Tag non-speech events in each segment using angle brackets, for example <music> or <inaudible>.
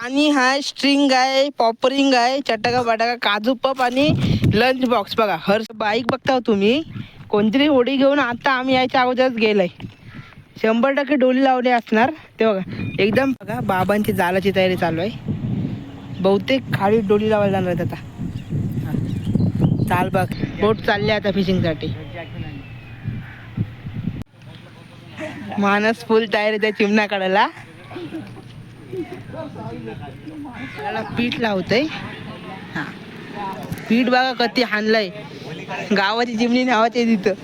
आणि हा स्ट्रिंग आहे पॉपरिंग आहे चटाका बटाका काजू पप आणि लंच बॉक्स बघा हर बाईक बघता हो तुम्ही. कोणतरी होडी घेऊन आता आम्ही यायच्या अगोदरच गेलोय. शंभर टक्के डोली लावली असणार. ते बघा एकदम बघा बाबांची जालाची तयारी चालू आहे. बहुतेक खाली डोली लावायला जाणार आहेत आता. चाल बघ बोट चालली आता फिशिंगसाठी मानस फुल तयारी त्या चिमण्या काढायला त्याला पीठ लावतंय. हा. पीठ बघा कधी हाणलंय. गावाची चिमणी नावाचे तिथं.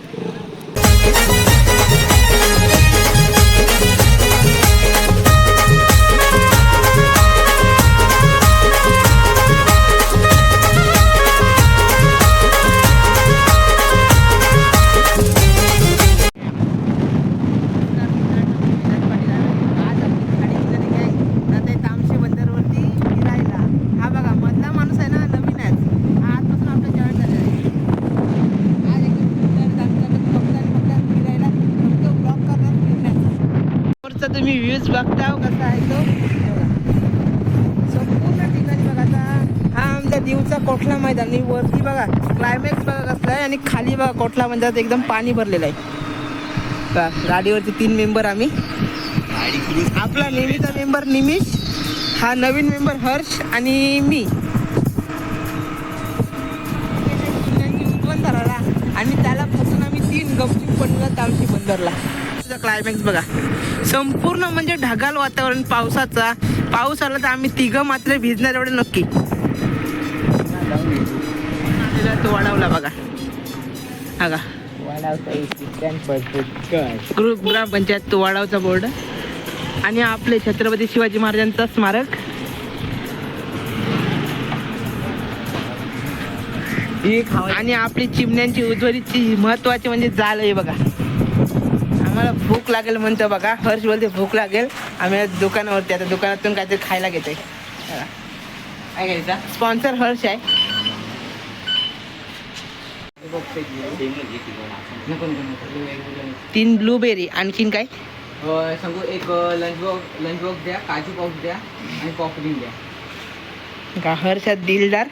कसा आहे तो. संपूर्ण ठिकाणी बघा आता हा आमचा दिवचा कोठला मैदान आणि वरती बघा क्लायमॅक्स बघा कसला आहे आणि खाली बघा कोठला मैदानात एकदम पाणी भरलेलं आहे. बघा, गाडीवरती तीन मेंबर आम्ही. आपला नेहमीचा मेंबर निमिष हा नवीन मेंबर हर्ष आणि मी. आणि त्याला फसून आम्ही तीन गपचूप पडला तामशी बंदरला. क्लायमॅक्स बघा. संपूर्ण म्हणजे ढगाल वातावरण पावसाचा. पाऊस आला तर आम्ही तिघं मात्र भिजणार एवढे नक्की. तो वाढवला बघा. हा का? ग्रुप ग्रामपंचायत तो वाडावचा बोर्ड. आणि आपले छत्रपती शिवाजी महाराजांचा स्मारक. आणि आपली चिमण्यांची उज्ज्वलीची महत्वाची म्हणजे जाल आहे बघा. आम्हाला भूक लागेल म्हणतो बघा. हर्ष बोलते भूक लागेल. आम्ही दुकानावरती आता दुकानातून काहीतरी खायला बघा. काय घ्यायचा? स्पॉन्सर हर्ष आहे. तीन ब्लूबेरी आणखीन काय? सांगू एक लंच बॉक्स लंच बॉक्स द्या काजू बॉक्स द्या आणि पॉपरिंग द्या. का हर्षात दिलदार?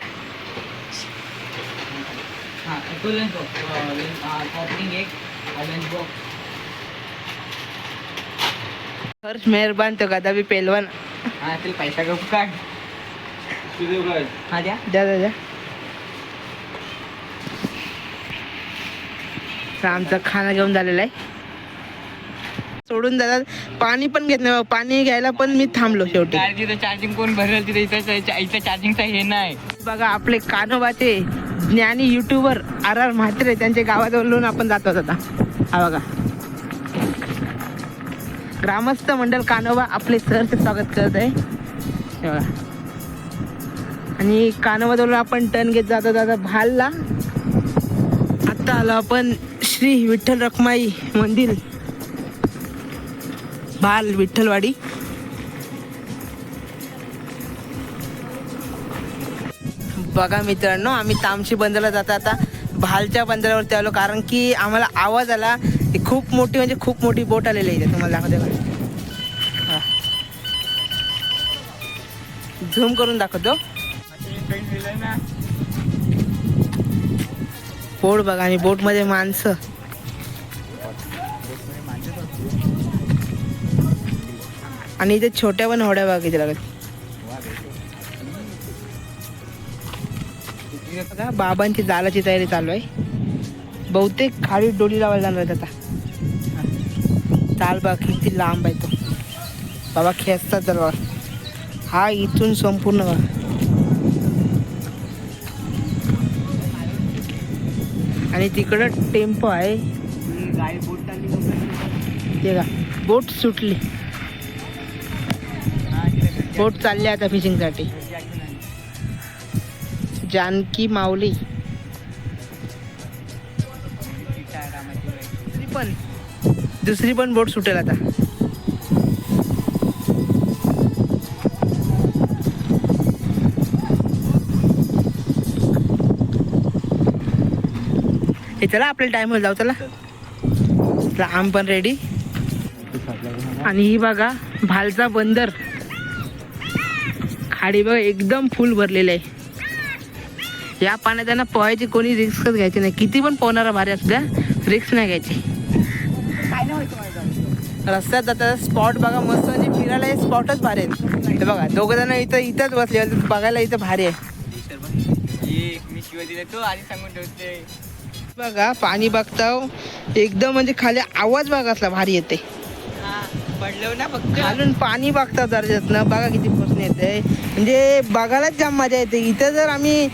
हां तो लंच बॉक्स पॉपरिंग एक लंच बॉक्स हर्ष मेहरबान तो कदा बी पेलवान. हां पैसा घेऊ काढ. हां द्या. द्या द्या द्या. तर आमचा खाना घेऊन झालेला आहे. सोडून जातात. पाणी पण घेत नाही. पाणी घ्यायला पण मी थांबलो शेवटी. तिथं चार्जिंग कोण भरेल? तिथे इथं इथं चार्जिंगचा हे नाही. बघा आपले कानोबाचे ज्ञानी युट्यूबर आर आर म्हात्रे त्यांच्या गावाजवळून आपण जातो आता. हा बघा. ग्रामस्थ मंडल कानोबा आपले सरचे स्वागत करत आहे. आणि बघा. आणि कानोबाजवळून आपण टर्न घेत जातो दादा भालला. आता आलो आपण श्री विठ्ठल रखमाई मंदिर. भाल विठ्ठलवाडी. बघा मित्रांनो आम्ही तामशी बंदरला जाता आता भालच्या बंदरावरती आलो. कारण की आम्हाला आवाज आला ती खूप मोठी म्हणजे खूप मोठी बोट आलेली आहे इथे तुम्हाला दाखवते बघा. झूम करून दाखवतो. बोट बघा आणि बोटमध्ये माणसं. आणि इथे छोट्या पण होड्या बघा किती लागत. बघा बाबांची जालाची तयारी चालू आहे. बहुतेक खाली डोली लावायला जाणार आहेत आता. चाल बघा किती लांब आहे तो. बाबा खेचतात जर. हा इथून संपूर्ण आणि तिकडं टेम्पो आहे. ते का बोट सुटली. बोट चालली आता फिशिंगसाठी. जानकी माऊली. पण दुसरी पण बोट सुटेल आता. हे चला आपल्याला टाइम होईल जाऊ चला. आम पण रेडी आणि ही बघा भालचा बंदर. खाडी बघा एकदम फुल भरलेले आहे. या पाण्यात त्यांना पोहायची कोणी रिस्कच घ्यायची नाही. किती पण पोहणारा भारी असल्या रिस्क नाही घ्यायची. रस्त्यात जाता स्पॉट बघा मस्त म्हणजे फिरायला हे स्पॉटच भारी आहेत. बघा दोघं जण इथं इथंच बसले बघायला इथं भारी आहे. बघा पाणी बघताव. एकदम म्हणजे खाली आवाज बघा असला भारी येते पडलं ना फक्त खालून पाणी बघता दर्जातनं. बघा किती प्रश्न येते म्हणजे बघायलाच जाम मजा येते. इथं जर आम्ही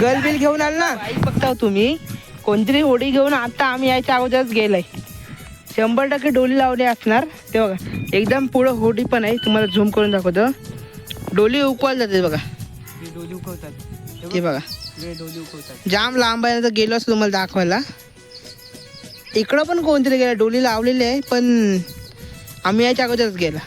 गर्ल बिल घेऊन आलो ना बघता बघताव तुम्ही. कोणतरी होडी घेऊन आता आम्ही यायच्या अगोदरच गेलाय. शंभर टक्के डोली लावली असणार. ते बघा एकदम पुढं होडी पण आहे. तुम्हाला झूम करून दाखवतो. डोली उकवायला जाते बघा. डोली उकवतात ते बघा. डोली उकवतात जाम लांब आहे तर गेलो असतो तुम्हाला दाखवायला. इकडं पण कोणतरी गेलं डोली लावलेली आहे पण आम्ही याच्या अगोदरच गेला.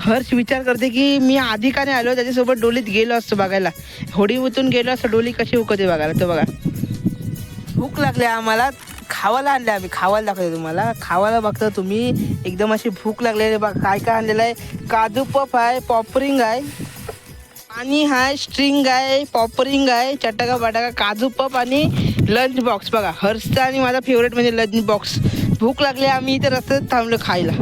हर्ष विचार करते की मी आधी का नाही आलो? त्याच्यासोबत डोलीत गेलो असतो बघायला. होडी उतून गेलो असतो डोली कशी उकवते बघायला तो बघा. भूक लागली आम्हाला. खावायला आणले आम्ही खावायला दाखवते तुम्हाला. खावायला बघता तुम्ही एकदम अशी भूक लागलेली बघा. काय काय आणलेलं आहे? काजू पफ आहे पॉपरिंग आहे. पाणी आहे स्ट्रिंग आहे पॉपरिंग आहे चटाका बटाका काजू पफ आणि लंच बॉक्स बघा हर्षचा आणि माझा फेवरेट म्हणजे लंच बॉक्स भूक लागली आम्ही इथे रस्त्यात थांबलो खायला.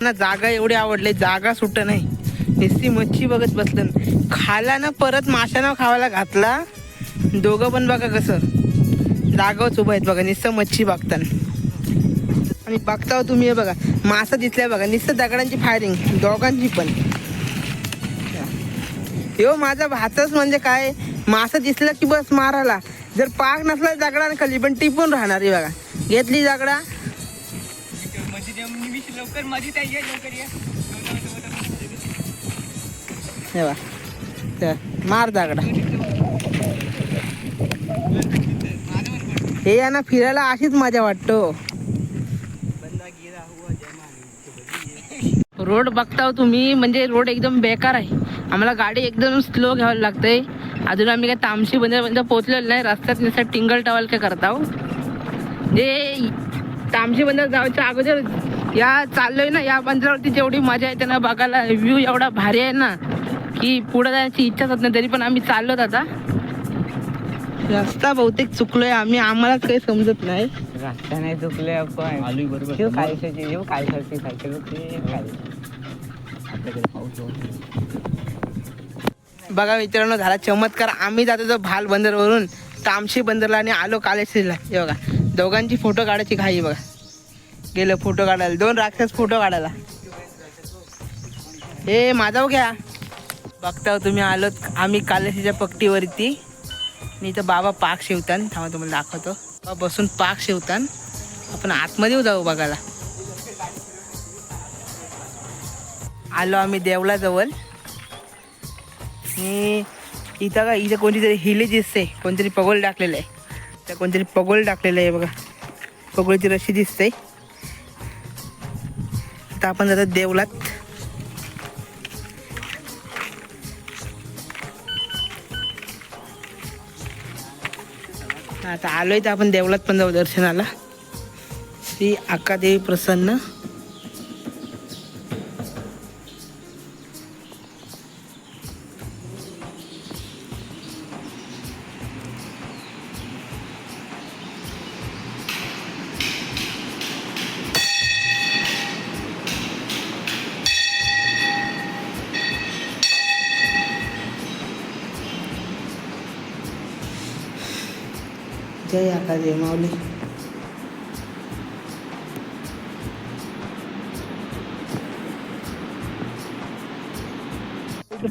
ना जागा एवढी आवडली जागा सुट नाही. नुसती मच्छी बघत बसलं. खाला ना परत माशानं खावायला घातला. दोघं पण बघा कसं. जागाच उभं आहेत बघा नुसतं मच्छी बघताना आणि बघता तुम्ही हे बघा मासा दिसल्या बघा नुसतं दगडांची फायरिंग दोघांची पण. यो माझा भातच म्हणजे काय? मासा दिसला की बस मारायला. जर पाक नसला दगडा खाली पण टिपून राहणार आहे बघा. घेतली दगडा. हे मार दगडा. हे यांना फिरायला अशीच मजा वाटतो. रोड बघताव तुम्ही म्हणजे रोड एकदम बेकार आहे. आम्हाला गाडी एकदम स्लो घ्यावी लागते. अजून आम्ही काय तामशी बंदरपर्यंत पोहोचलेलो नाही रस्त्यात नुसतं टिंगल टवाल काय करताव? जे तामशी बंदर जायच्या अगोदर या चाललोय ना या बंदरावरती जेवढी मजा येते ना बघायला व्ह्यू एवढा भारी आहे ना की पुढे जायची इच्छाच होत नाही तरी पण आम्ही चाललोत आता. रस्ता बहुतेक चुकलोय आम्ही आम्हालाच काही समजत नाही. रस्ता नाही चुकले आपण. बरोबर काय येऊ काय सारखी सायकल काय आपल्याकडे पाऊस बघा मित्रांनो झाला चमत्कार. आम्ही जातो तो भाल बंदरवरून तामशी बंदरला आणि आलो कालेश्रीला हे बघा दोघांची फोटो काढायची घाई बघा. गेलं फोटो काढायला दोन राक्षस फोटो काढायला. हे माधव घ्या बघता तुम्ही आलोत आम्ही कालेश्रीच्या पट्टीवरती. आणि इथं बाबा पाक शिवतान. थांबा तुम्हाला दाखवतो. बाबा बसून पाक शिवतान. आपण आतमध्ये जाऊ बघायला. आलो आम्ही देवळाजवळ. आणि इथं का इथं कोणती तरी हिली दिसते. कोणतरी पगोल टाकलेलं आहे. त्या कोणतरी पगोल टाकलेलं आहे बघा. पगोलची रशी दिसते. आता आपण जातो देवलात आता आलोय तर आपण देवळात पण जाऊ दर्शनाला. श्री अक्कादेवी प्रसन्न. जय अक्कादेवी माऊली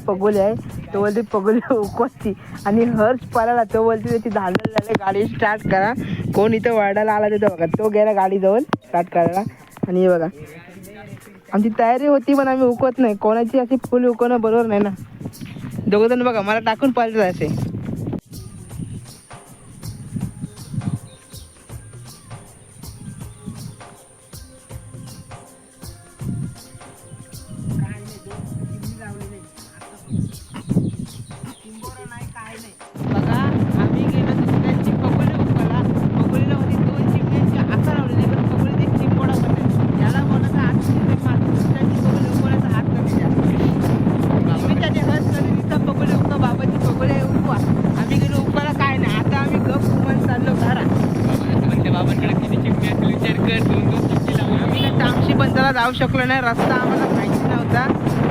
पगोली आहे तो बोलते पगोली उकवती. आणि हर्ष पळाला तो बोलते त्याची धांदल झाले गाडी स्टार्ट करा. कोण इथं वाढायला आला तिथं बघा. तो गेला गाडी जवळ स्टार्ट करायला. आणि हे बघा. आमची तयारी होती पण आम्ही उकवत नाही. कोणाची अशी फुल उकवणं बरोबर नाही ना. दोघं जण बघा मला टाकून पाहिजे असे. जाऊ शकलो नाही. रस्ता आम्हाला माहिती नव्हता.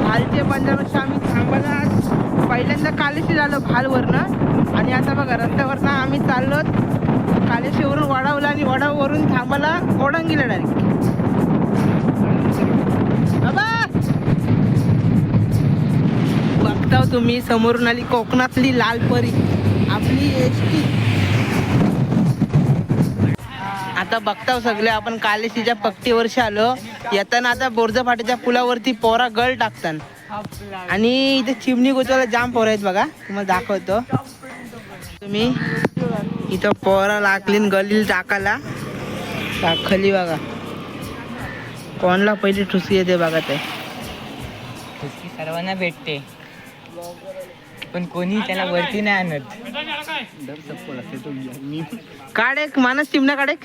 हालचे बंदरवरच्या आम्ही थांबायला आज पहिल्यांदा कालेशी झालो भालवरनं आणि आता बघा रस्त्यावरनं आम्ही चाललो. कालेशीवरून वडावला आणि वडावरून थांबायला ओढंगीला डायरेक्ट बघता बघताव तुम्ही समोरून आली कोकणातली लाल परी. आपली एस टी आता बघताव सगळे आपण कालेशीच्या पट्टीवरशी आलो. येताना आता बोरजा फाट्याच्या पुलावरती पोरा गळ टाकतात. आणि इथे चिमणी गोचवायला जाम पोरं आहेत बघा तुम्हाला दाखवतो. तुम्ही इथं पोरा लागली न गलील टाकायला. टाकली बघा. कोणला पहिली ठुसी येते बघा ते. खुशी सर्वांना भेटते. पण कोणी त्याला वरती नाही आणत. काढ एक मानस चिमणा काढ एक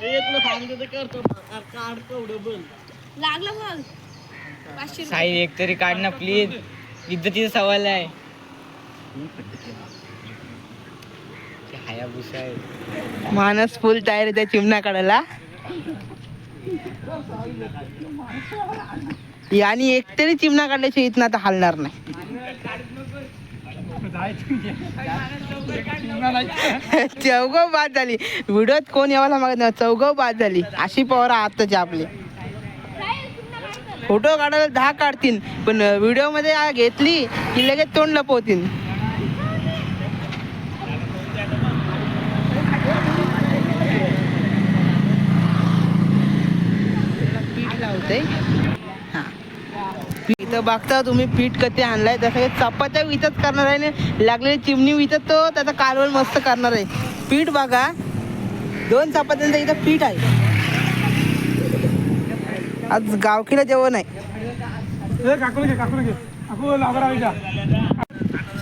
तर लागली मग. पाचशे साहिल एक तरी काढ ना प्लीज इज्जतीचा सवाल आहे. ते हायाबुसा आहे. मानस फुल तयार त्या चिमणा काढायला. आणि एकतरी चिमणा काढल्याची इथनं आता हलणार नाही. <laughs> चौगव बाद झाली. व्हिडिओत कोण यावाला मागत नाही चौगव बाद झाली. अशी पवार आताची आपली. फोटो काढायला दहा काढतील पण व्हिडिओमध्ये घेतली की लगेच तोंड लपवतील पीठ लावते हा इथं बघता तुम्ही पीठ कधी आणलाय? तसं काही चपात्या वितच करणार आहे आणि लागलेली चिमणी वितत तो त्याचा कालवण मस्त करणार आहे. पीठ बघा. दोन चपात्यांचं इथं पीठ आहे. आज गावकीला जेवण आहे.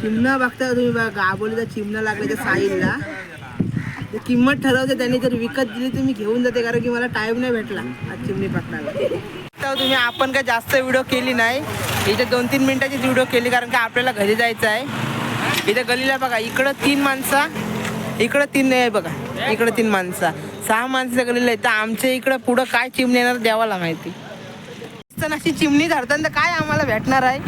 चिमणा बघता तुम्ही बघा गाबोलीचा चिमणा लागला त्या साईलला ते किंमत ठरवते त्यांनी जर विकत दिली तर मी घेऊन जाते कारण की मला टाइम नाही भेटला आज चिमणी पकडायला. तर तुम्ही आपण काय जास्त व्हिडिओ केली नाही. इथे दोन तीन मिनिटाचीच व्हिडिओ केली कारण की आपल्याला घरी जायचं आहे. इथे गलीला बघा इकडं तीन माणसं इकडं तीन आहे बघा इकडं तीन माणसं. सहा माणसं गलीला आहे तर आमच्या इकडं पुढं काय चिमणी येणार देवाला माहिती. पण अशी चिमणी धरताना काय आम्हाला भेटणार आहे?